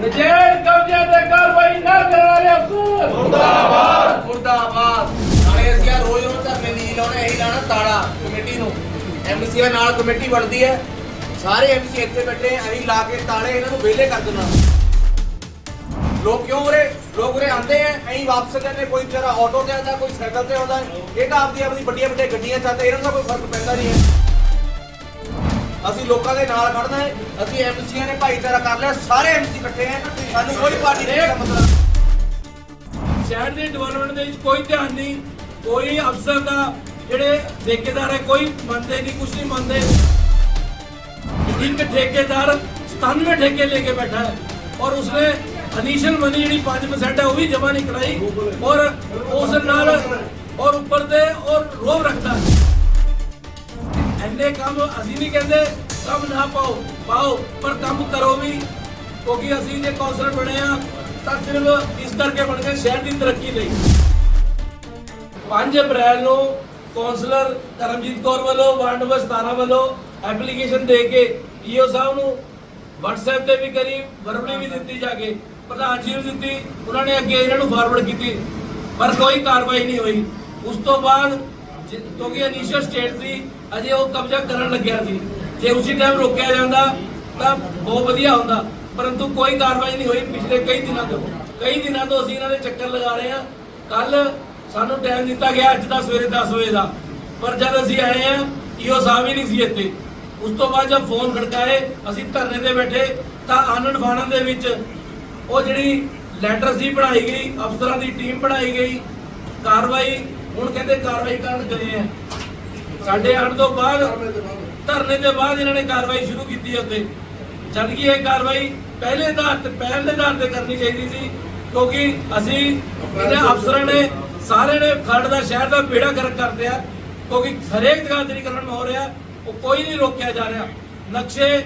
ਨਜੇੜ ਕਬਜ਼ੇ ਤੇ ਕਾਰਵਾਈ ਨਾ ਕਰਨ ਵਾਲੇ ਅਫਸਰ। ਮੁਰਦਾਬਾਦ। ਮੁਰਦਾਬਾਦ। ਨਾਲੇ ਅਸੀਂ ਆ ਰੋਜ਼ ਰੋਜ਼ ਧਰਨੇ ਨਹੀਂ ਲਾਉਣੇ ਇਹੀ ਲਾਣਾ ਤਾਲਾ ਕਮੇਟੀ ਨੂੰ। ਐਮਸੀ ਨਾਲ ਕਮੇਟੀ ਬਣਦੀ ਹੈ। ਸਾਰੇ ਐਮਸੀ ਇੱਥੇ ਬੈਠੇ ਆ, ਅਸੀਂ ਲਾ ਕੇ ਤਾਲੇ ਇਹਨਾਂ ਨੂੰ ਵਿਹਲੇ ਕਰ ਦੇਣਾ ਲੋਕ ਕਿਉਂ ਉਰੇ? ਲੋਕ ਉਰੇ ਆਉਂਦੇ ਆ ਐਂ ਵਾਪਸ ਜਾਂਦੇ ਕੋਈ ਵਿਚਾਰਾ ਆਟੋ ਤੇ ਆਉਂਦਾ ਕੋਈ ਸਾਈਕਲ ਤੇ ਆਉਂਦਾ। ਇਹ ਤਾਂ ਆਪਦੀ ਆਪਦੀ ਵੱਡੀਆਂ ਵੱਡੀਆਂ ਗੱਡੀਆਂ ਚਾਹਤੇ ਇਹਨਾਂ ਦਾ ਕੋਈ ਫ਼ਰਕ ਪੈਂਦਾ ਨਹੀਂ ਹੈ। ਅਸੀਂ ਲੋਕਾਂ ਦੇ ਨਾਲ ਖੜਨਾ ਹੈ, ਅਸੀਂ ਐਮਸੀਆਂ ਨੇ ਭਾਈਚਾਰਾ ਕਰ ਲਿਆ, ਸਾਰੇ ਐਮਸੀ ਇਕੱਠੇ ਆ ਸਾਨੂੰ ਕੋਈ ਪਾਰਟੀ ਨਹੀਂ ਦਾ ਮਤਲਬ। ਸ਼ਹਿਰ ਦੇ ਡਿਵੈਲਪਮੈਂਟ ਦੇ ਵਿੱਚ ਕੋਈ ਧਿਆਨ ਨਹੀਂ, ਕੋਈ ਅਫਸਰ ਦਾ ਜਿਹੜੇ ਠੇਕੇਦਾਰ ਹੈ, ਕੋਈ ਮੰਨਦੇ ਨਹੀਂ ਕੁਝ ਨਹੀਂ ਮੰਨਦੇ। ਇੱਕ ਠੇਕੇਦਾਰ 97 ਠੇਕੇ ਲੈ ਕੇ ਬੈਠਾ ਹੈ ਔਰ ਉਸਨੇ ਇਨੀਸ਼ੀਅਲ ਮਨੀ ਜਿਹੜੀ 5% ਹੈ, ਉਹ ਵੀ ਜਮ੍ਹਾਂ ਨਹੀਂ ਕਰਾਈ ਔਰ ਉਸ ਨਾਲ ਔਰ ਉੱਪਰ ਤੇ ਔਰ ਰੋਬ ਰੱਖਦਾ ਹੈ। ਐਨੇ ਕੰਮ ਅਸੀਂ ਨਹੀਂ ਕਹਿੰਦੇ, ਕੰਮ ਨਾ ਪਾਓ ਪਾਓ, ਪਰ ਕੰਮ ਕਰੋ ਵੀ। ਕਿਉਂਕਿ ਅਸੀਂ ਜੇ ਕੌਂਸਲਰ ਬਣੇ ਆ, ਤਾਂ ਸਿਰਫ ਇਸ ਕਰਕੇ ਬਣ ਗਏ ਸ਼ਹਿਰ ਦੀ ਤਰੱਕੀ ਲਈ। 5 ਅਪ੍ਰੈਲ ਨੂੰ ਕੌਂਸਲਰ ਕਰਮਜੀਤ ਕੌਰ ਵੱਲੋਂ, ਵਾਰਡ ਨੰਬਰ 17 ਵੱਲੋਂ ਐਪਲੀਕੇਸ਼ਨ ਦੇ ਕੇ ਈਓ ਸਾਹਿਬ ਨੂੰ WhatsApp ਤੇ ਵੀ ਕਰੀ ਵਰਬਲੀ ਵੀ ਦਿੱਤੀ ਜਾ ਕੇ, ਪ੍ਰਧਾਨ ਜੀ ਨੂੰ ਦਿੱਤੀ, ਉਹਨਾਂ ਨੇ ਅੱਗੇ ਇਹਨਾਂ ਨੂੰ ਫਾਰਵਰਡ ਕੀਤੀ, ਪਰ ਕੋਈ ਕਾਰਵਾਈ ਨਹੀਂ ਹੋਈ। ਉਸ ਤੋਂ ਬਾਅਦ ਕਿਉਂਕਿ ਇਨੀਸ਼ੀਅਲ ਸਟੇਟ ਸੀ, ਅਜੇ ਉਹ ਕਬਜ਼ਾ ਕਰਨ ਲੱਗਿਆ ਸੀ। ਜੇ ਉਸੇ ਟਾਈਮ ਰੋਕਿਆ ਜਾਂਦਾ, ਤਾਂ ਬਹੁਤ ਵਧੀਆ ਹੁੰਦਾ। ਪਰੰਤੂ ਕੋਈ ਕਾਰਵਾਈ ਨਹੀਂ ਹੋਈ ਪਿਛਲੇ ਕਈ ਦਿਨਾਂ ਤੋਂ। ਕਈ ਦਿਨਾਂ ਤੋਂ ਅਸੀਂ ਇਹਨਾਂ ਦੇ ਚੱਕਰ ਲਗਾ ਰਹੇ ਹਾਂ। ਕੱਲ ਸਾਨੂੰ ਟਾਈਮ ਦਿੱਤਾ ਗਿਆ ਅੱਜ ਦਾ ਸਵੇਰੇ 10 ਵਜੇ ਦਾ। ਪਰ ਜਦ ਅਸੀਂ ਆਏ ਹਾਂ ਈਓ ਸਾਹਿਬ ਹੀ ਨਹੀਂ ਸੀ ਇੱਥੇ। ਉਸ ਤੋਂ ਬਾਅਦ ਜਦ ਫੋਨ ਖੜਕਾਏ, ਅਸੀਂ ਧਰਨੇ ਤੇ ਬੈਠੇ, ਤਾਂ ਆਨੰਦ ਫਾਨਨ ਦੇ ਵਿੱਚ ਉਹ ਜਿਹੜੀ ਲੈਟਰ ਸੀ ਬਣਾਈ ਗਈ, ਅਫਸਰਾਂ ਦੀ ਟੀਮ ਬਣਾਈ ਗਈ, ਕਾਰਵਾਈ ਹੁਣ ਕਹਿੰਦੇ ਕਾਰਵਾਈ ਕਰਨ ਗਏ ਆ। ਸਾਡੇ ਆਉਣ ਤੋਂ ਬਾਅਦ, ਧਰਨੇ ਦੇ ਬਾਅਦ ਇਹਨਾਂ ਨੇ ਕਾਰਵਾਈ ਸ਼ੁਰੂ ਕੀਤੀ ਉੱਤੇ ਜਦ ਕਿ ਇਹ ਕਾਰਵਾਈ ਪਹਿਲੇ ਆਧਾਰ ਤੇ ਪਹਿਲ ਆਧਾਰ ਤੇ ਕਰਨੀ ਚਾਹੀਦੀ ਸੀ, ਕਿਉਂਕਿ ਅਸੀਂ ਇਹਨਾਂ ਅਫਸਰਾਂ ਨੇ ਸਾਰੇ ਨੇ ਖੰਡ ਦਾ, ਸ਼ਹਿਰ ਦਾ ਬੇੜਾ ਗਰਕ ਕਰਦੇ ਆ ਕਿਉਂਕਿ ਹਰੇਕ ਜਗ੍ਹਾ ਦਰੀਕਰਨ ਹੋ ਰਿਹਾ, ਉਹ ਕੋਈ ਨਹੀਂ ਰੋਕਿਆ ਜਾ ਰਿਹਾ। ਨਕਸ਼ੇ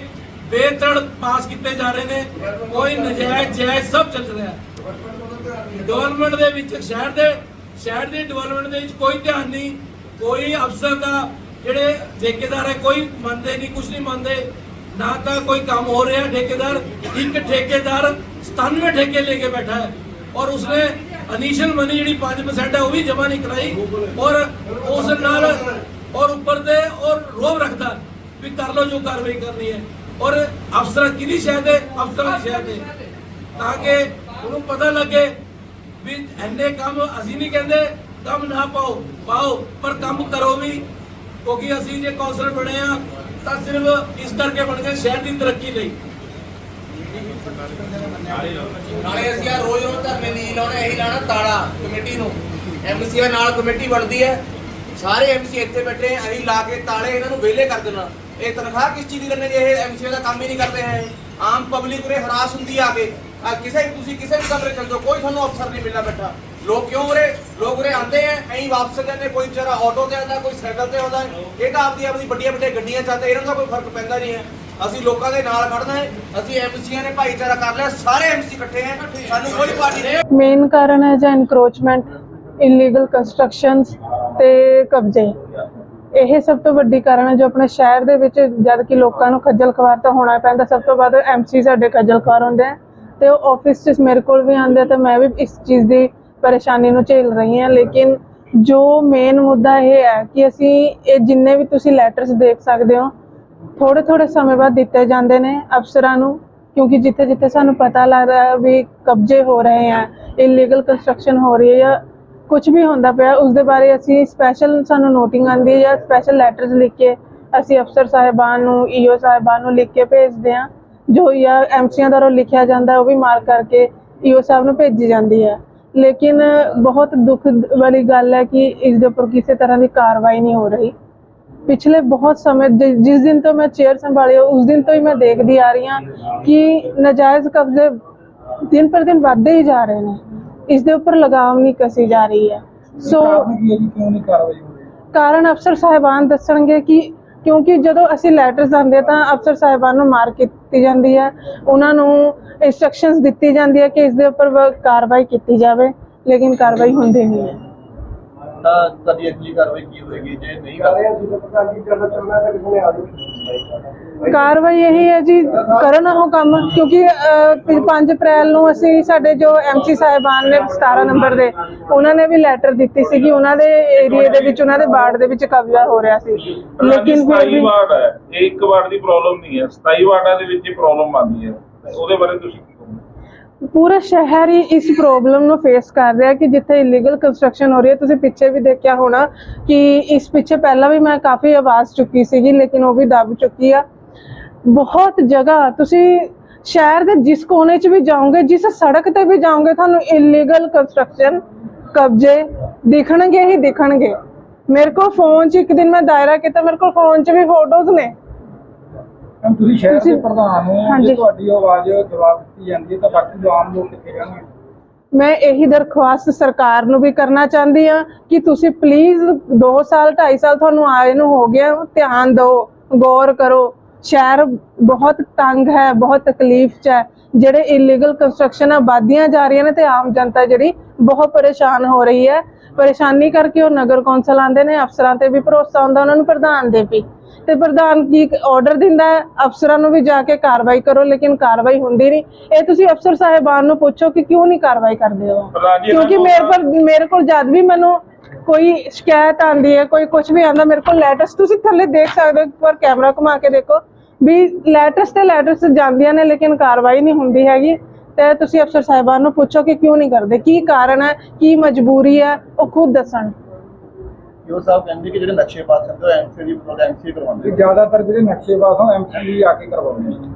ਬੇਤੜ ਪਾਸ ਕੀਤੇ ਜਾ ਰਹੇ ਨੇ, ਕੋਈ ਨਜਾਇਜ਼ ਜਾਇਜ਼ ਸਭ ਚੱਲ ਰਿਹਾ। ਡਿਵੈਲਪਮੈਂਟ ਦੇ ਵਿੱਚ, ਸ਼ਹਿਰ ਦੇ ਸ਼ਹਿਰ ਦੀ ਡਿਵੈਲਪਮੈਂਟ ਦੇ ਵਿੱਚ ਕੋਈ ਧਿਆਨ ਨਹੀਂ, ਕੋਈ ਅਫਸਰ ਦਾ ਜਿਹੜੇ ਠੇਕੇਦਾਰ ਹੈ, ਕੋਈ ਮੰਨਦੇ ਨਹੀਂ ਕੁਝ ਨਹੀਂ ਮੰਨਦੇ। ਨਾ ਤਾਂ ਕੋਈ ਕੰਮ ਹੋ ਰਿਹਾ ਠੇਕੇਦਾਰ, ਇੱਕ ਠੇਕੇਦਾਰ 97 ਠੇਕੇ ਲੈ ਕੇ ਬੈਠਾ ਹੈ ਔਰ ਉਸਨੇ ਇਨੀਸ਼ੀਅਲ ਮਨੀ ਜਿਹੜੀ 5% ਹੈ, ਉਹ ਵੀ ਜਮ੍ਹਾਂ ਨਹੀਂ ਕਰਾਈ ਔਰ ਉਸ ਨਾਲ ਔਰ ਉੱਪਰ ਤੇ ਔਰ ਰੋਬ ਰੱਖਦਾ ਵੀ ਕਰ ਲੋ ਜੋ ਕਾਰਵਾਈ ਕਰਨੀ ਹੈ। ਔਰ ਅਫਸਰ ਕਿਹਦੀ ਸ਼ਾਇਦ ਹੈ ਅਫਸਰਾਂ ਦੀ ਸ਼ਾਇਦ ਹੈ ਤਾਂ ਕਿ ਉਹਨੂੰ ਪਤਾ ਲੱਗੇ ਵੀ ਐਨੇ ਕੰਮ ਅਸੀਂ ਨਹੀਂ ਕਹਿੰਦੇ, ਕੰਮ ਨਾ ਪਾਓ ਪਾਓ, ਪਰ ਕੰਮ ਕਰੋ ਵੀ। ਕਿਉਂਕਿ ਅਸੀਂ ਜੇ ਕੌਂਸਲਰ ਬਣੇ ਆ, ਤਾਂ ਸਿਰਫ ਇਸ ਕਰਕੇ ਬਣ ਗਏ ਸ਼ਹਿਰ ਦੀ ਤਰੱਕੀ ਲਈ। ਨਾਲੇ ਅਸੀਂ ਆ ਰੋਜ਼ ਰੋਜ਼ ਧਰਨੇ ਨਹੀਂ ਲਾਉਣੇ, ਇਹੀ ਲਾਣਾ ਤਾਲਾ ਕਮੇਟੀ ਨੂੰ। ਐਮਸੀ ਨਾਲ ਕਮੇਟੀ ਬਣਦੀ ਹੈ। ਸਾਰੇ ਐਮਸੀ ਇੱਥੇ ਬੈਠੇ, ਅਸੀਂ ਲਾ ਕੇ ਤਾਲੇ ਇਹਨਾਂ ਨੂੰ ਵਿਹਲੇ ਕਰ ਦੇਣਾ ਇਹ ਤਨਖਾਹ ਕਿਸ ਚੀਜ਼ ਦੀ ਲੈਣੇ ਜੇ ਇਹ ਐਮਸੀ ਦਾ ਕੰਮ ਹੀ ਨਹੀਂ ਕਰਦੇ ਹੈ? ਆਮ ਪਬਲਿਕ ਉਰੇ ਹਰਾਸ ਹੁੰਦੀ ਆ ਕੇ। ਆ, ਕਿਸੇ ਵੀ ਤੁਸੀਂ ਕਿਸੇ ਵੀ ਕਮਰੇ ਚਲ ਜਾਓ, ਕੋਈ ਤੁਹਾਨੂੰ ਅਫਸਰ ਨਹੀਂ ਮਿਲਣਾ ਬੈਠਾ। ਲੋਕ ਕਿਉਂ ਉਰੇ? ਲੋਕ ਉਰੇ ਆਉਂਦੇ ਆ, ਐਂ ਵਾਪਸ ਜਾਂਦੇ ਕੋਈ ਵਿਚਾਰਾ ਆਟੋ ਤੇ ਆਉਂਦਾ, ਕੋਈ ਸਾਈਕਲ ਤੇ ਆਉਂਦਾ, ਇਹ ਤਾਂ ਆਪਦੀ ਆਪਦੀ ਵੱਡੀਆਂ ਵੱਡੀਆਂ ਗੱਡੀਆਂ ਚਾਹਤੇ ਇਹਨਾਂ ਦਾ ਕੋਈ ਫ਼ਰਕ ਪੈਂਦਾ ਨਹੀਂ ਹੈ। ਅਸੀਂ ਲੋਕਾਂ ਦੇ ਨਾਲ ਖੜਨਾ ਹੈ, ਅਸੀਂ ਐਮਸੀਆਂ ਨੇ ਭਾਈਚਾਰਾ ਕਰ ਲਿਆ, ਸਾਰੇ ਐਮਸੀ ਇਕੱਠੇ ਆ ਸਾਨੂੰ ਕੋਈ ਪਾਰਟੀ ਨਹੀਂ ਮੇਨ ਕਾਰਨ ਹੈ ਜਾਂ ਇਨਕਰੋਚਮੈਂਟ ਇਲੀਗਲ ਕੰਸਟਰਕਸ਼ਨਸ ਤੇ ਕਬਜ਼ੇ। ਇਹ ਸਭ ਤੋਂ ਵੱਡੀ ਕਾਰਨ ਹੈ ਜੋ ਆਪਣੇ ਸ਼ਹਿਰ ਦੇ ਵਿੱਚ ਜਦ ਕਿ ਲੋਕਾਂ ਨੂੰ ਖੱਜਲ ਖਵਾਰ ਤਾਂ ਹੋਣਾ ਪੈਂਦਾ, ਸਭ ਤੋਂ ਵੱਧ ਐਮਸੀ ਸਾਡੇ ਖੱਜਲ ਖਵਾਰ ਹੁੰਦੇ ਆ। ਤੇ ਉਹ ਆਫਿਸ 'ਚ ਮੇਰੇ ਕੋਲ ਵੀ ਆਉਂਦੇ ਆ ਤੇ ਮੈਂ ਵੀ ਇਸ ਚੀਜ਼ ਦੀ ਪਰੇਸ਼ਾਨੀ ਨੂੰ ਝੇਲ ਰਹੀ ਹਾਂ। ਲੇਕਿਨ ਜੋ ਮੇਨ ਮੁੱਦਾ ਇਹ ਹੈ ਕਿ ਅਸੀਂ ਇਹ ਜਿੰਨੇ ਵੀ ਤੁਸੀਂ ਲੈਟਰਸ ਦੇਖ ਸਕਦੇ ਹੋ ਥੋੜੇ ਥੋੜੇ ਸਮੇਂ ਬਾਅਦ ਦਿੱਤੇ ਜਾਂਦੇ ਨੇ ਅਫਸਰਾਂ ਨੂੰ, ਕਿਉਂਕਿ ਜਿੱਥੇ ਜਿੱਥੇ ਸਾਨੂੰ ਪਤਾ ਲੱਗ ਰਿਹਾ ਵੀ ਕਬਜ਼ੇ ਹੋ ਰਹੇ ਆ ਇਲੀਗਲ ਕੰਸਟਰਕਸ਼ਨ ਹੋ ਰਹੀ ਹੈ ਜਾਂ ਕੁਝ ਵੀ ਹੁੰਦਾ ਪਿਆ ਉਸ ਦੇ ਬਾਰੇ ਅਸੀਂ ਸਪੈਸ਼ਲ ਸਾਨੂੰ ਨੋਟਿੰਗ ਆਂਦੀ ਹੈ ਜਾਂ ਸਪੈਸ਼ਲ ਲੈਟਰਸ ਲਿਖ ਕੇ ਅਸੀਂ ਅਫਸਰ ਸਾਹਿਬਾਨ ਨੂੰ ਈਓ ਸਾਹਿਬਾਨ ਨੂੰ ਲਿਖ ਕੇ ਭੇਜਦੇ ਹਾਂ। ਜੋ ਜਾਂ ਐਮਸੀਆਂ ਦਾ ਲਿਖਿਆ ਜਾਂਦਾ ਉਹ ਵੀ ਮਾਰਕ ਕਰਕੇ ਈਓ ਸਾਹਿਬ ਨੂੰ ਭੇਜੀ ਜਾਂਦੀ ਹੈ। ਲੇਕਿਨ ਬਹੁਤ ਦੁੱਖ ਵਾਲੀ ਗੱਲ ਹੈ ਕਿ ਇਸ ਦੇ ਉੱਪਰ ਕਿਸੇ ਤਰ੍ਹਾਂ ਦੀ ਕਾਰਵਾਈ ਨਹੀਂ ਹੋ ਰਹੀ। ਪਿਛਲੇ ਬਹੁਤ ਸਮੇਂ ਜਿਸ ਦਿਨ ਤੋਂ ਮੈਂ ਚੇਅਰ ਸੰਭਾਲੀ ਉਸ ਦਿਨ ਤੋਂ ਹੀ ਮੈਂ ਦੇਖਦੀ ਆ ਰਹੀ ਹਾਂ ਕਿ ਨਜਾਇਜ਼ ਕਬਜ਼ੇ ਦਿਨ ਪਰ ਦਿਨ ਵੱਧਦੇ ਹੀ ਜਾ ਰਹੇ ਨੇ। ਇਸ ਦੇ ਉੱਪਰ ਲਗਾਮ ਨਹੀਂ ਕਸੀ ਜਾ ਰਹੀ ਹੈ। ਸੋ ਕਾਰਨ ਅਫਸਰ ਸਾਹਿਬਾਨ ਦੱਸਣਗੇ ਕਿ ਕਿਉਂਕਿ ਜਦੋਂ ਅਸੀਂ ਲੈਟਰਸ ਆਉਂਦੇ ਤਾਂ ਅਫਸਰ ਸਾਹਿਬਾਨ ਨੂੰ ਮਾਰ ਕੀਤੀ ਜਾਂਦੀ ਹੈ ਉਹਨਾਂ ਨੂੰ ਇਨਸਟਰਕਸ਼ਨਸ ਦਿੱਤੀ ਜਾਂਦੀ ਹੈ ਕਿ ਇਸ ਦੇ ਉੱਪਰ ਕਾਰਵਾਈ ਕੀਤੀ ਜਾਵੇ, ਲੇਕਿਨ ਕਾਰਵਾਈ ਹੁੰਦੀ ਨਹੀਂ ਹੈ। ਤਾਂ ਤੁਹਾਡੀ ਅਗਲੀ ਕਾਰਵਾਈ ਕੀ ਹੋਏਗੀ? ਜੇ ਨਹੀਂ ਕਰਦੇ ਕਾਰਵਾਈ ਇਹੀ ਹੈ ਜੀ ਕਰਨ ਉਹ ਕੰਮ ਕਿਉਂਕਿ ਅਹ, 5 ਅਪ੍ਰੈਲ ਨੂੰ ਅਸੀਂ ਸਾਡੇ ਜੋ ਐਮਸੀ ਸਾਹਿਬਾਨ ਨੇ 17 ਨੰਬਰ ਦੇ ਉਹਨਾਂ ਨੇ ਵੀ ਲੈਟਰ ਦਿੱਤੀ ਸੀਗੀ ਉਹਨਾਂ ਦੇ ਏਰੀਆ ਦੇ ਵਿੱਚ ਉਹਨਾਂ ਦੇ ਵਾਰਡ ਦੇ ਵਿੱਚ ਕਬਜ਼ਾ ਹੋ ਰਿਹਾ ਸੀ। ਲੇਕਿਨ ਫਿਰ 27 ਵੀ ਵਾਰਡ ਹੈ। ਇਹ ਇੱਕ ਵਾਰਡ ਦੀ ਪ੍ਰੋਬਲਮ ਨਹੀਂ ਹੈ। 27 ਵਾਰਡਾਂ ਦੇ ਵਿੱਚ ਇਹ ਪ੍ਰੋਬਲਮ ਆਉਂਦੀ ਹੈ। ਉਹਦੇ ਬਾਰੇ ਤੁਸੀਂ ਪੂਰਾ ਸ਼ਹਿਰ ਹੀ ਇਸ ਪ੍ਰੋਬਲਮ ਨੂੰ ਫੇਸ ਕਰ ਰਿਹਾ ਕਿ ਜਿੱਥੇ ਇਲੀਗਲ ਕੰਸਟਰਕਸ਼ਨ ਹੋ ਰਹੀ ਹੈ। ਤੁਸੀਂ ਪਿੱਛੇ ਵੀ ਦੇਖਿਆ ਹੋਣਾ ਕਿ ਇਸ ਪਿੱਛੇ ਪਹਿਲਾਂ ਵੀ ਮੈਂ ਕਾਫੀ ਆਵਾਜ਼ ਚੁੱਕੀ ਸੀਗੀ, ਲੇਕਿਨ ਉਹ ਵੀ ਦਬ ਚੁੱਕੀ ਆ। ਬਹੁਤ ਜਗ੍ਹਾ ਤੁਸੀਂ ਸ਼ਹਿਰ ਦੇ ਜਿਸ ਕੋਨੇ 'ਚ ਵੀ ਜਾਓਗੇ, ਜਿਸ ਸੜਕ ਤੇ ਵੀ ਜਾਓਗੇ, ਤੁਹਾਨੂੰ ਇਲੀਗਲ ਕੰਸਟਰਕਸ਼ਨ ਕਬਜ਼ੇ ਦਿਖਣਗੇ ਹੀ ਦਿਖਣਗੇ। ਮੇਰੇ ਕੋਲ ਫੋਨ 'ਚ ਇੱਕ ਦਿਨ ਮੈਂ ਦਾਇਰਾ ਕੀਤਾ, ਮੇਰੇ ਕੋਲ ਫੋਨ 'ਚ ਵੀ ਫੋਟੋਜ਼ ਨੇ। ਤੁਸੀਂ ਸ਼ਹਿਰ ਦੇ ਤੁਸੀਂ- ਪ੍ਰਧਾਨ ਹੋ ਹਾਂਜੀ। ਜੇ ਤੁਹਾਡੀ ਆਵਾਜ਼ ਜਵਾਬ ਦਿੱਤੀ ਜਾਂਦੀ ਹੈ ਤਾਂ ਬਾਕੀ ਜੋ ਆਮ ਲੋਕ ਕਿੱਥੇ ਜਾਣਗੇ ਮੈਂ ਇਹੀ ਦਰਖਾਸਤ ਸਰਕਾਰ ਨੂੰ ਵੀ ਕਰਨਾ ਚਾਹੁੰਦੀ ਆ ਕਿ ਤੁਸੀਂ ਪਲੀਜ਼ 2 ਸਾਲ 2.5 ਸਾਲ ਤੁਹਾਨੂੰ ਆਏ ਨੂੰ ਹੋ ਗਿਆ ਧਿਆਨ ਦਿਓ ਗੌਰ ਕਰੋ। ਸ਼ਹਿਰ ਬਹੁਤ ਤੰਗ ਹੈ ਬਹੁਤ ਤਕਲੀਫ 'ਚ ਹੈ। ਜਿਹੜੇ ਇਲੀਗਲ ਕੰਸਟਰਕਸ਼ਨ ਆਬਾਦੀਆਂ ਜਾ ਰਹੀਆਂ ਨੇ ਤੇ ਆਮ ਜਨਤਾ ਜਿਹੜੀ ਬਹੁਤ ਪਰੇਸ਼ਾਨ ਹੋ ਰਹੀ ਹੈ। ਪਰੇਸ਼ਾਨੀ ਕਰਕੇ ਉਹ ਨਗਰ ਕੌਂਸਲ ਆਉਂਦੇ ਨੇ ਅਫਸਰਾਂ ਤੇ ਵੀ ਭਰੋਸਾ ਹੁੰਦਾ ਉਹਨਾਂ ਨੂੰ ਪ੍ਰਧਾਨ ਦੇ ਵੀ। ਤੇ ਪ੍ਰਧਾਨ ਕੀ ਆਰਡਰ ਦਿੰਦਾ ਹੈ? ਅਫਸਰਾਂ ਨੂੰ ਵੀ ਜਾ ਕੇ ਕਾਰਵਾਈ ਕਰੋ ਲੇਕਿਨ ਕਾਰਵਾਈ ਹੁੰਦੀ ਨਹੀਂ। ਇਹ ਤੁਸੀਂ ਅਫਸਰ ਸਾਹਿਬਾਨ ਨੂੰ ਪੁੱਛੋ ਕਿ ਕਿਉਂ ਨਹੀਂ ਕਾਰਵਾਈ ਕਰਦੇ ਹੋ? ਕਿਉਂਕਿ ਮੇਰੇ ਪਰ ਮੇਰੇ ਕੋਲ ਜਦ ਵੀ ਮੈਨੂੰ ਕੋਈ ਸ਼ਿਕਾਇਤ ਆਂਦੀ ਹੈ ਕੋਈ ਕੁਝ ਵੀ ਆਂਦਾ ਮੇਰੇ ਕੋਲ ਲੈਟਰਸ ਤੁਸੀਂ ਥੱਲੇ ਦੇਖ ਸਕਦੇ ਹੋ ਇੱਕ ਵਾਰ ਕੈਮਰਾ ਘੁਮਾ ਕੇ ਦੇਖੋ। ਵੀ ਲੈਟਰਸ ਤੇ ਲੈਟਰਸ ਜਾਂਦੀਆਂ ਨੇ ਲੇਕਿਨ ਕਾਰਵਾਈ ਨਹੀਂ ਹੁੰਦੀ ਹੈਗੀ। ਤੇ ਤੁਸੀਂ ਅਫਸਰ ਸਾਹਿਬਾਨ ਨੂੰ ਪੁੱਛੋ ਕਿ ਕਿਉਂ ਨਹੀਂ ਕਰਦੇ? ਕੀ ਕਾਰਨ ਹੈ? ਕੀ ਮਜਬੂਰੀ ਹੈ? ਉਹ ਖੁਦ ਦੱਸਣ। ਯੋ ਸਾਹਿਬ ਕਹਿੰਦੇ ਕਿ ਜਿਹੜੇ ਨਕਸ਼ੇ ਪਾਸ ਹੁੰਦੇ ਉਹ ਐਮਸੀ ਦੀ ਪ੍ਰੋਗਰਾਮ ਐਮਸੀ ਕਰਵਾਉਂਦੇ ਤੇ ਜ਼ਿਆਦਾਤਰ ਜਿਹੜੇ ਨਕਸ਼ੇਬਾਜ਼ ਹੋ ਐਮਸੀ ਆ ਕੇ ਕਰਵਾਉਂਦੇ ਨੇ।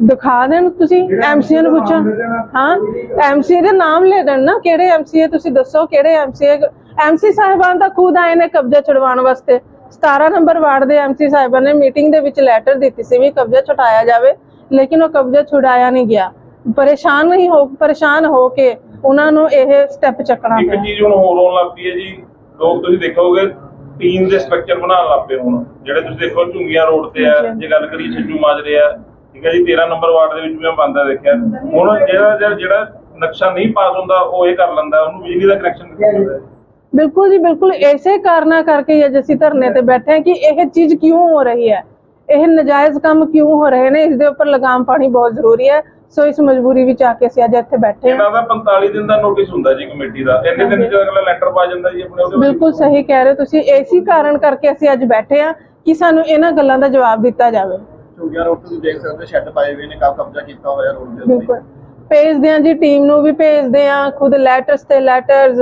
ਦਿਖਾ ਦੇਣ ਤੁਸੀਂ ਐਮਸੀਏ ਨੂੰ ਪੁੱਛੋ। ਹਾਂ? ਐਮਸੀਏ ਦੇ ਨਾਮ ਲੈ ਦੇਣ ਨਾ। ਕਿਹੜੇ ਐਮਸੀਏ ਤੁਸੀਂ ਦੱਸੋ ਕਿਹੜੇ ਐਮਸੀਏ ਐਮਸੀ ਸਾਹਿਬਾਨ ਤਾਂ ਖੁਦ ਆਏ ਨੇ ਕਬਜ਼ਾ ਛੁਡਵਾਉਣ ਵਾਸਤੇ। 17 ਨੰਬਰ ਵਾਰਡ ਦੇ ਐਮਸੀ ਸਾਹਿਬਾਨ ਨੇ ਮੀਟਿੰਗ ਦੇ ਵਿੱਚ ਲੈਟਰ ਦਿੱਤੀ ਸੀ ਵੀ ਕਬਜ਼ਾ ਛੁਡਾਇਆ ਜਾਵੇ ਲੇਕਿਨ ਉਹ ਕਬਜ਼ਾ ਛੁਡਾਇਆ ਨਹੀਂ ਗਿਆ। ਪਰੇਸ਼ਾਨ ਨਹੀਂ ਹੋ ਪਰੇਸ਼ਾਨ ਹੋ ਕੇ ਉਹਨਾਂ ਨੂੰ ਇਹ ਸਟੈਪ ਚੱਕਣਾ ਇੱਕ ਪਿਆ। ਚੀਜ਼ ਹੁਣ ਹੋਰ ਹੋਣ ਲੱਗ ਪਈ ਹੈ ਜੀ। ਲੋਕ ਤੁਸੀਂ ਦੇਖੋਗੇ ਟੀਮ ਦੇ ਸਟਰਕਚਰ ਬਣਾਉਣ ਲੱਗ ਪਏ ਹੁਣ। ਜਿਹੜੇ ਤੁਸੀਂ ਦੇਖੋ ਝੁੰਗੀਆਂ ਰੋਡ ਤੇ ਆ। ਜੇ ਗੱਲ ਕਰੀ ਛੱਜੂ ਮਾਜਰੇ ਆ ਠੀਕ ਹੈ ਜੀ 13 ਨੰਬਰ ਵਾਰਡ ਦੇ ਵਿੱਚ ਵੀ ਮੈਂ ਬੰਦਾ ਦੇਖਿਆ। ਹੁਣ ਜਿਹੜਾ ਜਿਹੜਾ- ਨਕਸ਼ਾ ਨਹੀਂ ਪਾਸ ਹੁੰਦਾ ਉਹ ਇਹ ਕਰ ਲੈਂਦਾ ਉਹਨੂੰ ਬਿਜਲੀ ਦਾ ਕਨੈਕਸ਼ਨ ਦਿੱਤਾ ਜਾਂਦਾ ਹੈ ਬਿਲਕੁਲ ਜੀ ਬਿਲਕੁਲ। ਇਸੇ ਕਾਰਨਾਂ ਕਰਕੇ ਅੱਜ ਅਸੀਂ ਧਰਨੇ ਤੇ ਬੈਠੇ ਹਾਂ ਕਿ ਇਹ ਚੀਜ਼ ਕਿਉਂ ਹੋ ਰਹੀ ਹੈ? ਇਹ ਨਜਾਇਜ਼ ਕੰਮ ਕਿਉਂ ਹੋ ਰਹੇ ਨੇ? ਇਸ ਦੇ ਉੱਪਰ ਲਗਾਮ ਪਾਣੀ ਬਹੁਤ ਜ਼ਰੂਰੀ ਹੈ। ਸੋ ਇਸ ਮਜਬੂਰੀ ਵਿੱਚ ਆ ਕੇ ਅਸੀਂ ਅੱਜ ਇੱਥੇ ਬੈਠੇ ਹਾਂ। ਇਹਨਾਂ ਦਾ 45 ਦਿਨ ਦਾ ਨੋਟਿਸ ਹੁੰਦਾ ਜੀ ਕਮੇਟੀ ਦਾ। ਇੰਨੇ ਦਿਨ ਚ ਅਗਲਾ ਲੈਟਰ ਪਾ ਜਾਂਦਾ ਜੀ ਆਪਣੇ ਉਹਦੇ। ਬਿਲਕੁਲ ਸਹੀ ਕਹਿ ਰਹੇ ਹੋ ਤੁਸੀਂ। ਇਸੇ ਕਾਰਨ ਕਰਕੇ ਅਸੀਂ ਅੱਜ ਬੈਠੇ ਹਾਂ ਕਿ ਸਾਨੂੰ ਇਹਨਾਂ ਗੱਲਾਂ ਦਾ ਜਵਾਬ ਦਿੱਤਾ ਜਾਵੇ। ਚੁਗਿਆ ਰੋਡ ਤੁਸੀਂ ਦੇਖ ਸਕਦੇ ਸ਼ੈੱਡ ਪਾਏ ਹੋਏ ਨੇ ਕਬ ਕਬਜ਼ਾ ਕੀਤਾ ਹੋਇਆ ਰੋਡ ਦੇ ਉੱਤੇ। ਬਿਲਕੁਲ। ਭੇਜਦੇ ਹਾਂ ਜੀ ਟੀਮ ਨੂੰ ਵੀ ਭੇਜਦੇ ਹਾਂ ਖੁਦ ਲੈਟਰਸ ਤੇ ਲੈਟਰਸ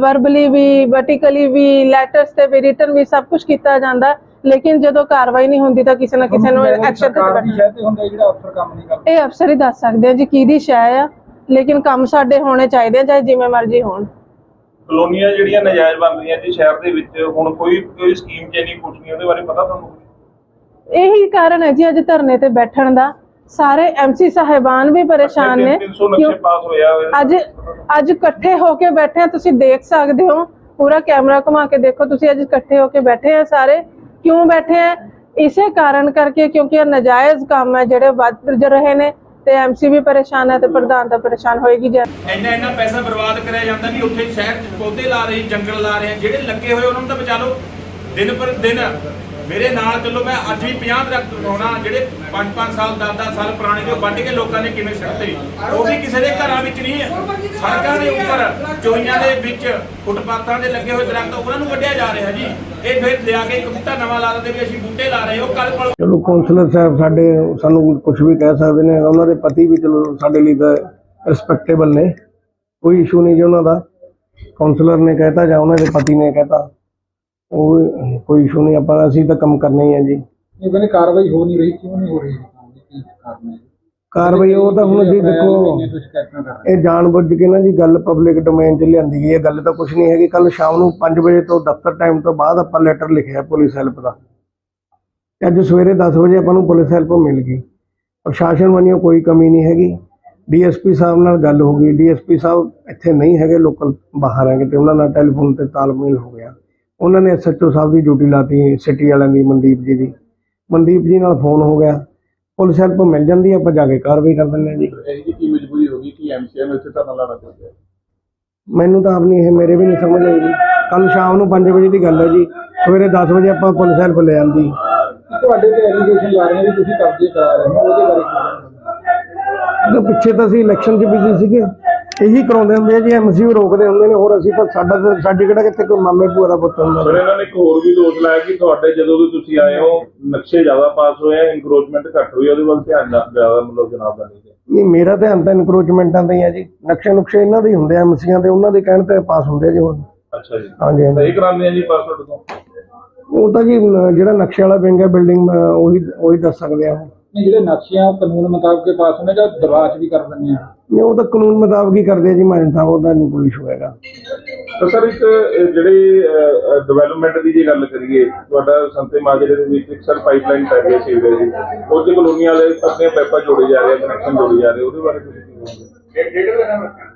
ਵਰਬਲੀ ਵੀ ਵਰਟੀਕਲੀ ਵੀ ਲੈਟਰਸ ਤੇ ਵੀ ਰਿਟਨ ਵੀ ਸਭ ਕੁਝ ਕੀਤਾ ਜਾਂਦਾ। ਲੇਕਿਨ ਜਦੋਂ ਕਾਰਵਾਈ ਨਹੀਂ ਹੁੰਦੀ ਤਾਂ ਕਿਸੇ ਨਾ ਕਿਸੇ ਨੂੰ ਐਕਸ਼ਨ ਤੇ ਬੈਠਣਾ। ਸ਼ਹਿਰ ਤੇ ਹੁੰਦਾ ਜਿਹੜਾ ਅਫਸਰ ਕੰਮ ਨਹੀਂ ਕਰਦਾ। ਇਹ ਅਫਸਰ ਹੀ ਦੱਸ ਸਕਦੇ ਆ ਜੀ ਕਿਹਦੀ ਸ਼ੈ ਆ ਲੇਕਿਨ ਕੰਮ ਸਾਡੇ ਹੋਣੇ ਚਾਹੀਦੇ ਆ ਚਾਹੇ ਜਿਵੇਂ ਮਰਜ਼ੀ ਹੋਣ। ਕਲੋਨੀਆਂ ਜਿਹੜੀਆਂ ਨਜਾਇਜ਼ ਬਣ ਰਹੀਆਂ ਜੀ ਸ਼ਹਿਰ ਦੇ ਵਿੱਚ ਹੁਣ ਕੋਈ ਕੋਈ ਸਕੀਮ ਚ ਨਹੀਂ ਕੁਝ ਨਹੀਂ ਉਹਦੇ ਬਾਰੇ ਪਤਾ ਤੁਹਾਨੂੰ? ਇਹੀ ਕਾਰਨ ਹੈ ਜੀ ਅੱਜ ਧਰਨੇ ਤੇ ਬੈਠਣ ਦਾ। ਸਾਰੇ ਐਮਸੀ ਸਾਹਿਬਾਨ ਵੀ ਪਰੇਸ਼ਾਨ ਨੇ 300 ਕਿਉਂ- ਅੱਜ ਅੱਜ ਇਕੱਠੇ ਹੋ ਕੇ ਬੈਠੇ ਆ ਤੁਸੀਂ ਦੇਖ ਸਕਦੇ ਹੋ ਪੂਰਾ ਕੈਮਰਾ ਘੁਮਾ ਕੇ ਦੇਖੋ ਤੁਸੀਂ ਅੱਜ ਇਕੱਠੇ ਹੋ ਕੇ ਬੈਠੇ ਆ ਸਾਰੇ ਕਿਉਂ ਬੈਠੇ ਆ? ਇਸੇ ਕਾਰਨ ਕਰਕੇ ਕਿਉਂਕਿ ਇਹ ਨਜਾਇਜ਼ ਕੰਮ ਹੈ ਜਿਹੜੇ ਵੱਧ ਰਹੇ ਨੇ ਤੇ ਐਮਸੀ ਵੀ ਪਰੇਸ਼ਾਨ ਹੈ ਤੇ ਪ੍ਰਧਾਨ ਤਾਂ ਪਰੇਸ਼ਾਨ ਹੋਏਗੀ ਜੀ। ਇੰਨਾ ਇੰਨਾ ਪੈਸਾ ਬਰਬਾਦ ਕਰਿਆ ਜਾਂਦਾ ਵੀ ਉੱਥੇ ਸ਼ਹਿਰ 'ਚ ਪੌਦੇ ਲਾ ਰਹੇ ਜੰਗਲ ਲਾ ਰਹੇ ਆ ਜਿਹੜੇ ਲੱਗੇ ਹੋਏ ਉਹਨਾਂ ਨੂੰ ਤਾਂ ਬਚਾ ਲਓ। ਦਿਨ ਪਰ ਦਿਨ ਮੇਰੇ ਨਾਲ ਚੱਲੋ, ਮੈਂ ਅੱਜ ਵੀ 50 ਦਰਖਤ ਲਾਉਣਾ, ਜਿਹੜੇ 5-5 ਸਾਲ 10-10 ਸਾਲ ਪੁਰਾਣੇ ਜੋ ਵੱਢ ਕੇ ਲੋਕਾਂ ਨੇ ਕਿਵੇਂ ਸੜਤੇ ਉਹ ਵੀ ਕਿਸੇ ਦੇ ਘਰਾਂ ਵਿੱਚ ਨਹੀਂ ਹੈ। ਸੜਕਾਂ ਦੇ ਉੱਪਰ, ਚੋਈਆਂ ਦੇ ਵਿੱਚ, ਫੁੱਟਪਾਥਾਂ ਦੇ ਲੱਗੇ ਹੋਏ ਦਰਖਤ, ਉਹਨਾਂ ਨੂੰ ਵੱਢਿਆ ਜਾ ਰਿਹਾ ਜੀ। ਇਹ ਫਿਰ ਲਿਆ ਕੇ ਇੱਕ ਬੂਟਾ ਨਵਾਂ ਲਾ ਦਿੰਦੇ ਵੀ ਅਸੀਂ ਬੂਟੇ ਲਾ ਰਹੇ ਉਹ ਕੱਲ ਕੋਲ ਚਲੋ ਕਾਉਂਸਲਰ ਸਾਹਿਬ ਸਾਡੇ ਸਾਨੂੰ ਕੁਝ ਵੀ ਕਹਿ ਸਕਦੇ ਨੇ, ਉਹਨਾਂ ਦੇ ਪਤੀ ਵੀ ਚਲੋ ਸਾਡੇ ਲਈ ਤਾਂ ਰਿਸਪੈਕਟੇਬਲ ਨੇ, ਕੋਈ ਇਸ਼ੂ ਨਹੀਂ ਜੀ ਉਹਨਾਂ ਦਾ। ਕੌਂਸਲਰ ਨੇ ਕਹਿਤਾ ਜਾਂ ਉਹਨਾਂ ਦੇ ਪਤੀ ਨੇ ਕਹਿਤਾ। ਉਹ ਕੋਈ ਇਸ਼ੂ ਨਹੀਂ ਆਪਾਂ ਅਸੀਂ ਤਾਂ ਕੰਮ ਕਰਨਾ ਹੀ ਹੈ ਜੀ। ਇਹ ਕਹਿੰਦੇ ਕਾਰਵਾਈ ਹੋ ਨਹੀਂ ਰਹੀ ਕਿਉਂ ਨਹੀਂ ਹੋ ਰਹੀ? ਕੀ ਕਾਰਨ ਹੈ ਕਾਰਵਾਈ ਉਹ ਤਾਂ ਹੁਣ ਜੀ ਦੇਖੋ ਇਹ ਜਾਣਬੁੱਝ ਕੇ ਨਾ ਜੀ ਗੱਲ ਪਬਲਿਕ ਡੋਮੇਨ 'ਚ ਲਿਆਂਦੀ ਗਈ ਹੈ। ਗੱਲ ਤਾਂ ਕੁਝ ਨਹੀਂ ਹੈਗੀ। ਕੱਲ ਸ਼ਾਮ ਨੂੰ 5 ਵਜੇ ਤੋਂ ਦਫ਼ਤਰ ਟਾਈਮ ਤੋਂ ਬਾਅਦ ਆਪਾਂ ਲੈਟਰ ਲਿਖਿਆ ਪੁਲਿਸ ਹੈਲਪ ਦਾ। ਅੱਜ ਸਵੇਰੇ 10 ਵਜੇ ਆਪਾਂ ਨੂੰ ਪੁਲਿਸ ਹੈਲਪ ਮਿਲ ਗਈ। ਪ੍ਰਸ਼ਾਸਨ ਵੱਲੋਂ ਕੋਈ ਕਮੀ ਨਹੀਂ ਹੈਗੀ। ਡੀਐਸਪੀ ਸਾਹਿਬ ਨਾਲ ਗੱਲ ਹੋ ਗਈ। ਡੀਐਸਪੀ ਸਾਹਿਬ ਇੱਥੇ ਨਹੀਂ ਹੈਗੇ ਲੋਕਲ ਬਾਹਰ ਹੈਗੇ ਤੇ ਉਹਨਾਂ ਨਾਲ ਟੈਲੀਫੋਨ ਤੇ ਤਾਲਮੇਲ ਹੋ ਗਿਆ। ਉਹਨਾਂ ਨੇ ਐਸਐਚਓ ਸਾਹਿਬ ਦੀ ਡਿਊਟੀ ਲਾਤੀ ਸਿਟੀ ਵਾਲਿਆਂ ਦੀ ਮਨਦੀਪ ਜੀ ਦੀ। ਮਨਦੀਪ ਜੀ ਨਾਲ ਫੋਨ ਹੋ ਗਿਆ। ਪੁਲਿਸ ਹੈਲਪ ਮਿਲ ਜਾਂਦੀ ਆਪਾਂ ਜਾ ਕੇ ਕਾਰਵਾਈ ਕਰ ਦਿੰਦੇ ਹਾਂ ਜੀ। ਕੀ ਮਜਬੂਰੀ ਹੋ ਗਈ ਕਿ ਐਮਸੀਆ ਨੂੰ ਇੱਥੇ ਧਰਨਾ ਲਾਣਾ ਚਾਹੁੰਦੇ ਮੈਨੂੰ ਤਾਂ ਆਪਣੀ ਇਹ ਮੇਰੇ ਵੀ ਨਹੀਂ ਸਮਝ ਆਈ ਜੀ। ਕੱਲ ਸ਼ਾਮ ਨੂੰ 5 ਵਜੇ ਦੀ ਗੱਲ ਹੈ ਜੀ। ਸਵੇਰੇ 10 ਵਜੇ ਆਪਾਂ ਪੁਲਿਸ ਹੈਲਪ ਲੈ ਆਂਦੀ। ਤੁਹਾਡੇ ਤੇ ਐਲੀਗੇਸ਼ਨ ਲਾ ਰਹੇ ਨੇ ਤੁਸੀਂ ਕਬਜ਼ੇ ਕਰਾ ਰਹੇ ਹੋ ਉਹਦੇ ਬਾਰੇ ਕੀ ਤੇ ਪਿੱਛੇ ਤਾਂ ਅਸੀਂ ਇਲੈਕਸ਼ਨ 'ਚ ਬਿਜ਼ੀ ਸੀਗੇ। ਇਹੀ ਕਰਾਉਂਦੇ ਹੁੰਦੇ ਆ ਜੀ ਐਮਸੀਯੂ ਰੋਕਦੇ ਹੁੰਦੇ ਨੇ ਹੋਰ ਅਸੀਂ ਤਾਂ ਸਾਡਾ ਤਾਂ ਸਾਡੀ ਕਿਹੜਾ ਕਿੱਥੇ ਕੋਈ ਮਾਮੇ ਭੂਆ ਦਾ ਪੁੱਤ ਹੁੰਦਾ ਸਰ ਇਹਨਾਂ ਨੇ ਇੱਕ ਹੋਰ ਵੀ ਦੋਸ਼ ਲਾਇਆ ਕਿ ਤੁਹਾਡੇ ਜਦੋਂ ਵੀ ਤੁਸੀਂ ਆਏ ਹੋ ਨਕਸ਼ੇ ਜ਼ਿਆਦਾ ਪਾਸ ਹੋਏ ਆ ਇਨਕਰੋਚਮੈਂਟ ਘੱਟ ਹੋਈ ਆ, ਉਹਦੇ ਵੱਲ ਧਿਆਨ ਨਾ- ਜ਼ਿਆਦਾ ਮਤਲਬ ਜਨਾਬ ਦਾ ਨਹੀਂ ਹੈ। ਨਹੀਂ ਮੇਰਾ ਧਿਆਨ ਤਾਂ ਇਨਕਰੋਚਮੈਂਟਾਂ ਤੇ ਹੀ ਆ ਜੀ। ਨਕਸ਼ੇ ਨੁਕਸ਼ੇ ਇਹਨਾਂ ਦੇ ਹੀ ਹੁੰਦੇ ਆ ਐਮਸੀਆਂ ਦੇ ਉਹਨਾਂ ਦੇ ਕਹਿਣ ਤੇ ਪਾਸ ਹੁੰਦੇ ਆ ਜੀ ਹੋਰ। ਅੱਛਾ ਜੀ। ਹਾਂਜੀ ਹਾਂਜੀ। ਸਹੀ ਕਰਾਉਂਦੇ ਆ ਜੀ ਪਾਸਵਰਡ ਤੋਂ? ਉਹ ਤਾਂ ਜੀ ਜਿਹੜਾ ਨਕਸ਼ੇ ਵਾਲਾ ਵਿੰਗ ਹੈ ਬਿਲਡਿੰਗ ਉਹੀ ਉਹੀ ਦੱਸ ਸਕਦੇ ਆ। ਉਹ। ਨਹੀਂ ਜਿਹੜੇ ਨਕਸ਼ੇ ਆ ਉਹ ਕਾਨੂੰਨ ਮੁਤਾਬਕ ਪਾਸ ਹੁੰਦੇ ਜਾਂ 'ਚ ਵੀ ਕਰ ਦਿੰਦੇ ਆ? ਨਹੀਂ ਉਹ ਤਾਂ ਕਾਨੂੰਨ ਮੁਤਾਬਕ ਹੀ ਕਰਦੇ ਆ ਜੀ ਮਾਨ ਸਾਹਿਬ ਉਹਦਾ ਨਹੀਂ ਕੋਈ ਇਸ਼ੂ ਹੈਗਾ। ਤਾਂ ਸਰ ਇੱਕ ਅਹ, ਜਿਹੜੀ ਡਿਵੈਲਪਮੈਂਟ ਦੀ ਜੇ ਗੱਲ ਕਰੀਏ ਤੁਹਾਡਾ ਸੰਤੇ ਮਾਜਰੇ ਦੇ ਵਿੱਚ ਇੱਕ ਸਰ ਪਾਈਪਲਾਈਨ ਪੈ ਹੈ ਸੀਵਰੇਜ ਦੀ ਉਹਦੇ ਕਲੋਨੀਆਂ ਵਾਲੇ ਆਪਣੇ ਪੈਪਾ ਜੋੜੇ ਜਾ ਰਹੇ ਆ ਕਨੈਕਸ਼ਨ ਜੋੜੇ ਜਾ ਰਹੇ ਉਹਦੇ ਬਾਰੇ ਤੁਸੀਂ ਕੀ ਕਹੋਗੇ?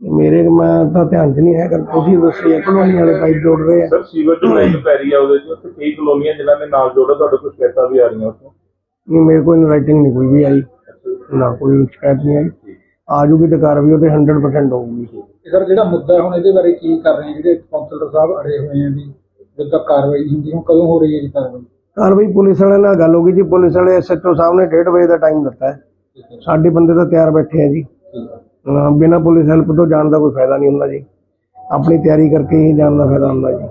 ਮੇਰੇ ਮੈਂ ਤਾਂ ਧਿਆਨ 'ਚ ਨਹੀਂ ਹੈਗਾ ਤੁਸੀਂ ਦੱਸਿਆ ਕਲੋਨੀ ਵਾਲੇ ਪਾਈਪ ਜੋੜ ਰਹੇ ਆ। ਸਰ ਸੀਵਰ ਜੋ ਲਾਈਨ ਪੈ ਰਹੀ ਆ ਉਹਦੇ ਚ ਉੱਥੇ ਕਈ ਕਲੋਨੀਆਂ ਜਿਨ੍ਹਾਂ ਨੇ ਨਾਲ ਜੋੜਾ ਤੁਹਾਡੇ ਕੋਲ ਸ਼ਿਕਾਇਤਾਂ ਵੀ ਆ ਰਹੀਆਂ ਉੱਥੋਂ। ਨਹੀਂ ਮੇਰੇ ਕੋਲ ਰਾਈਟਿੰਗ ਨਹੀਂ ਕੋਈ ਵੀ ਆਈ ਨਾ ਕੋਈ ਸ਼ਿਕਾਇਤ ਨਹੀਂ ਆਈ। ਆ ਜੂਗੀ ਤੇ ਕਾਰਵਾਈ ਉਹਦੇ 100% ਹੋਊਗੀ। ਸਰ ਜਿਹੜਾ ਮੁੱਦਾ ਹੁਣ ਇਹਦੇ ਬਾਰੇ ਕੀ ਕਰ ਰਹੇ ਆ ਜਿਹੜੇ ਕਾਉਂਸਲਰ ਸਾਹਿਬ ਅੜੇ ਹੋਏ ਆ ਵੀ ਜਦੋਂ ਕਾਰਵਾਈ ਹੁੰਦੀ ਹੁਣ ਕਦੋਂ ਹੋ ਰਹੀ ਹੈ ਜੀ ਕਾਰਵਾਈ? ਕਾਰਵਾਈ ਪੁਲਿਸ ਵਾਲਿਆਂ ਨਾਲ ਗੱਲ ਹੋ ਗਈ ਜੀ। ਪੁਲਿਸ ਵਾਲੇ ਐਸਐਚਓ ਸਾਹਿਬ ਨੇ 1:30 ਵਜੇ ਦਾ ਟਾਈਮ ਦਿੱਤਾ ਹੈ। ਸਾਡੇ ਬੰਦੇ ਤਾਂ ਤਿਆਰ ਬੈਠੇ ਆ ਜੀ। ਬਿਨਾਂ ਪੁਲਿਸ ਹੈਲਪ ਤੋਂ ਜਾਣ ਦਾ ਕੋਈ ਫਾਇਦਾ ਨਹੀਂ ਹੁੰਦਾ ਜੀ। ਆਪਣੀ ਤਿਆਰੀ ਕਰਕੇ ਹੀ ਜਾਣ ਦਾ ਫਾਇਦਾ ਹੁੰਦਾ ਜੀ।